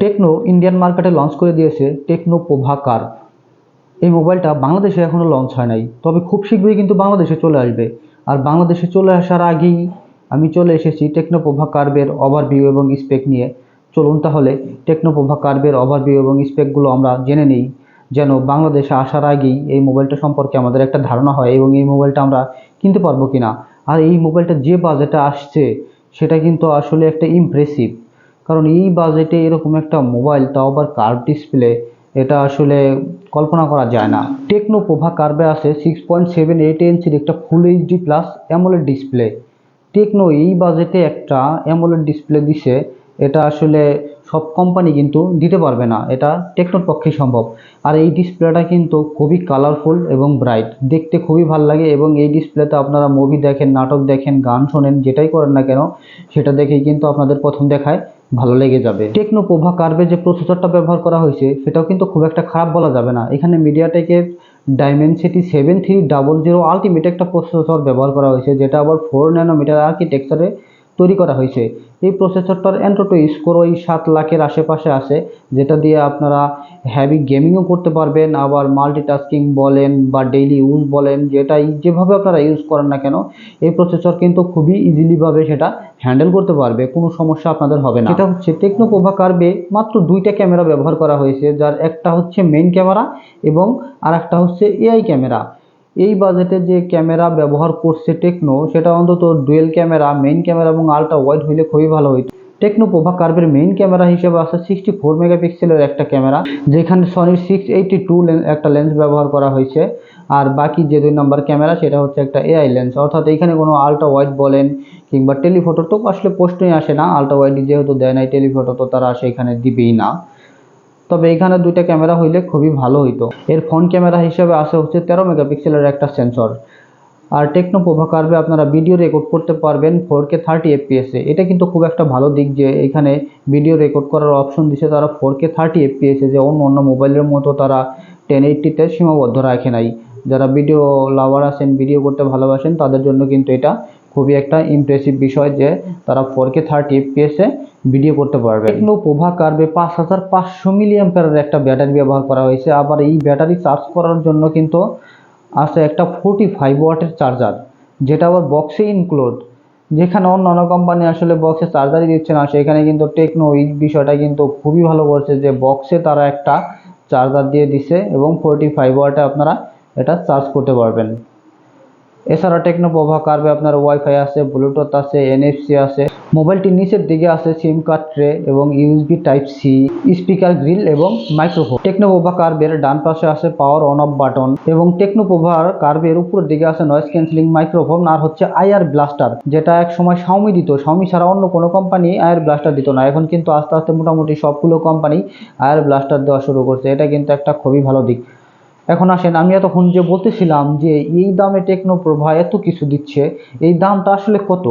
Techno Indian মার্কেটে launch করে দিয়েছে টেকনো পোভা কার এই মোবাইলটা বাংলাদেশে এখনও লঞ্চ হয় নাই। তবে খুব শীঘ্রই কিন্তু বাংলাদেশে চলে আসবে। আর বাংলাদেশে চলে আসার আগেই আমি চলে এসেছি টেকনো পোভা কার্ভের ওভারভিউ এবং স্পেক নিয়ে। চলুন তাহলে টেকনো পোভা কার্ভের ওভারভিউ এবং স্পেকগুলো আমরা জেনে নিই। যেন বাংলাদেশে আসার আগেই এই মোবাইলটা সম্পর্কে আমাদের একটা ধারণা হয় এবং এই মোবাইলটা আমরা কিনতে পারব কিনা। আর এই মোবাইলটা যে বাজেটে আসছে, সেটা কিন্তু আসলে একটা ইমপ্রেসিভ কারণ এই বাজেটে এরকম একটা মোবাইল তাও আবার কার্ভ ডিসপ্লে এটা আসলে কল্পনা করা যায় না। টেকনো পোভা কার্ভে আছে সিক্স পয়েন্ট সেভেন এইট ইঞ্চির একটা full HD plus AMOLED display Tecno এই বাজেটে একটা অ্যামোলেড ডিসপ্লে দিছে, এটা আসলে সব কোম্পানি কিন্তু দিতে পারবে না। এটা টেকনোর পক্ষেই সম্ভব। আর এই ডিসপ্লেটা কিন্তু খুবই কালারফুল এবং ব্রাইট দেখতে খুবই ভালো লাগে এবং এই ডিসপ্লেতে আপনারা মুভি দেখেন, নাটক দেখেন, গান শোনেন, যেটাই করেন না কেন, সেটা দেখেই কিন্তু আপনাদের প্রথম দেখায়। ভালো লেগে যাবে। টেকনো প্রভা কার্ভে যে প্রসেসরটা ব্যবহার করা হয়েছে, সেটাও কিন্তু খুব একটা খারাপ বলা যাবে না। এখানে মিডিয়াটেকের Dimensity seven three double zero ultimate একটা প্রসেসর ব্যবহার করা হয়েছে, যেটা আবার ফোর ন্যানোমিটার আর্কিটেকচারে তৈরি করা হয়েছে। এই প্রসেসরটার অ্যান্ড্রয়েড স্কোর ওই সাত লাখের আশেপাশে আছে, যেটা দিয়ে আপনারা হ্যাভি গেমিংও করতে পারবেন, আবার মাল্টিটাস্কিং বলেন বা ডেইলি ইউজ বলেন, যেটাই যেভাবে আপনারা ইউজ করেন না কেন, এই প্রসেসর কিন্তু খুবই ইজিলিভাবে সেটা হ্যান্ডেল করতে পারবে, কোনো সমস্যা আপনাদের হবে না। এটা হচ্ছে টেকনো পোভা কার্ভে মাত্র দুইটা ক্যামেরা ব্যবহার করা হয়েছে, যার একটা হচ্ছে মেন ক্যামেরা এবং আর একটা হচ্ছে এআই ক্যামেরা এই বাজেটে যে ক্যামেরা ব্যবহার করছে টেকনো সেটা অন্তত ডুয়েল ক্যামেরা মেইন ক্যামেরা এবং আলট্রা ওয়াইড হইলে খুবই ভালো হইতো। টেকনো পোভা কার্ভের মেইন ক্যামেরা হিসেবে আছে সিক্সটি ফোর মেগাপিক্সেলের একটা ক্যামেরা যেখানে সনির সিক্স এইটি টু একটা লেন্স ব্যবহার করা হয়েছে। আর বাকি যে দুই নম্বর ক্যামেরা সেটা হচ্ছে একটা এআই লেন্স অর্থাৎ এখানে কোনো আলট্রা ওয়াইড বলেন কিংবা টেলিফোটো, তো আসলে প্রশ্নই আসে না। আলট্রা ওয়াইড যেহেতু দেয় নাই টেলিফোটো, তো তারা সেখানে দিবেই না। তবে এখানে দুইটা ক্যামেরা হইলে খুবই ভালো হইতো। এর ফ্রন্ট ক্যামেরা হিসেবে আসে হচ্ছে তেরো মেগাপিক্সেলের একটা সেন্সর। আর টেকনো পোভা কার্ভে আপনারা ভিডিও রেকর্ড করতে পারবেন ফোর কে থার্টি এফপিএসে এটা কিন্তু খুব একটা ভালো দিক যে এখানে ভিডিও রেকর্ড করার অপশন দিছে তারা ফোর কে থার্টি এফপিএসে যে অন্য অন্য মোবাইলের মতো তারা টেন এইটটিতে সীমাবদ্ধ রাখে নাই। যারা ভিডিও লাভার আছেন, ভিডিও করতে ভালোবাসেন, তাদের জন্য কিন্তু এটা খুবই একটা ইমপ্রেসিভ বিষয় যে তারা ফোর কে থার্টি এফপিএসে ভিডিও করতে পারবে টেকনো পোভা কার্ভে পাঁচ হাজার পাঁচশো মিলিয়াম্পারের একটা ব্যাটারি ব্যবহার করা হয়েছে। আবার এই ব্যাটারি চার্জ করার জন্য কিন্তু আছে একটা ফোর্টি ফাইভ ওয়াটের চার্জার, যেটা আবার বক্সে ইনক্লুড যেখানে অন্য অন্য কোম্পানি আসলে বক্সে চার্জারই দিচ্ছে না। সেখানে কিন্তু টেকনো এই বিষয়টা কিন্তু খুবই ভালো করছে যে বক্সে তারা একটা চার্জার দিয়ে দিছে এবং ফোর্টি ফাইভ ওয়াটে আপনারা এটা চার্জ করতে পারবেন। এছাড়া টেকনো পোভা কার্ভে আপনার ওয়াইফাই আছে ব্লুটুথ আছে এনএফসি আছে। মোবাইলটির নিচের দিকে আছে সিম কার্ড ট্রে এবং USB type C speaker grill এবং মাইক্রোফোন টেকনো পোভা কার্ভের ডান পাশে আছে পাওয়ার অন অফ বাটন এবং টেকনো পোভার কার্ভের উপরের দিকে আছে নয়েজ ক্যান্সেলিং মাইক্রোফোন আর হচ্ছে আইআর ব্লাস্টার যেটা এক সময় শাওমি দিত। শাওমি ছাড়া অন্য কোনো কোম্পানি আয়ার ব্লাস্টার দিত না। এখন কিন্তু আস্তে আস্তে মোটামুটি সবগুলো কোম্পানি আয়ার ব্লাস্টার দেওয়া শুরু করছে। এটা কিন্তু একটা খুবই ভালো দিক। এখন আসেন, আমি এতক্ষণ যে বলতেছিলাম যে এই দামে টেকনো প্রভা এত কিছু দিচ্ছে, এই দামটা আসলে কত?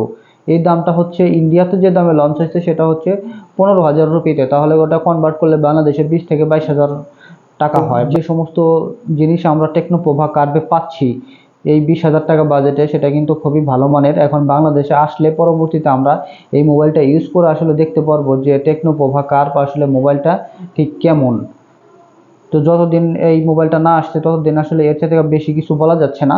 এই দামটা হচ্ছে ইন্ডিয়াতে যে দামে লঞ্চ হয়েছে সেটা হচ্ছে পনেরো হাজার রুপিতে। তাহলে ওটা কনভার্ট করলে বাংলাদেশে বিশ থেকে বাইশ হাজার টাকা হয়। যে সমস্ত জিনিস আমরা টেকনো প্রভা কার্ভে পাচ্ছি, এই বিশ হাজার টাকা বাজেটে সেটা কিন্তু খুবই ভালো মানের। এখন বাংলাদেশে আসলে পরবর্তীতে আমরা এই মোবাইলটা ইউজ করে আসলে দেখতে পারব যে টেকনো প্রভা কার্ভ আসলে মোবাইলটা ঠিক কেমন। তো যতদিন এই মোবাইলটা না আসছে, ততদিন আসলে এর থেকে বেশি কিছু বলা যাচ্ছে না।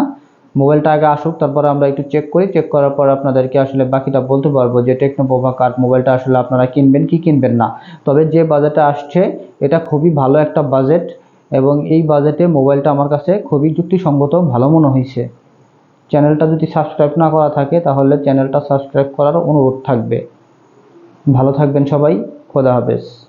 মোবাইলটা আগে আসুক, তারপরে আমরা একটু চেক করি। চেক করার পর আপনাদেরকে আসলে বাকিটা বলতে পারব যে টেকনো পোভা কার্ড মোবাইলটা আসলে আপনারা কিনবেন, কি কিনবেন না। তবে যে বাজেটে আসছে, এটা খুবই ভালো একটা বাজেট এবং এই বাজেটে মোবাইলটা আমার কাছে খুবই যুক্তিসঙ্গত, ভালো মনে হয়েছে। চ্যানেলটা যদি সাবস্ক্রাইব না করা থাকে, তাহলে চ্যানেলটা সাবস্ক্রাইব করার অনুরোধ থাকবে। ভালো থাকবেন সবাই, খোদা হাফেজ।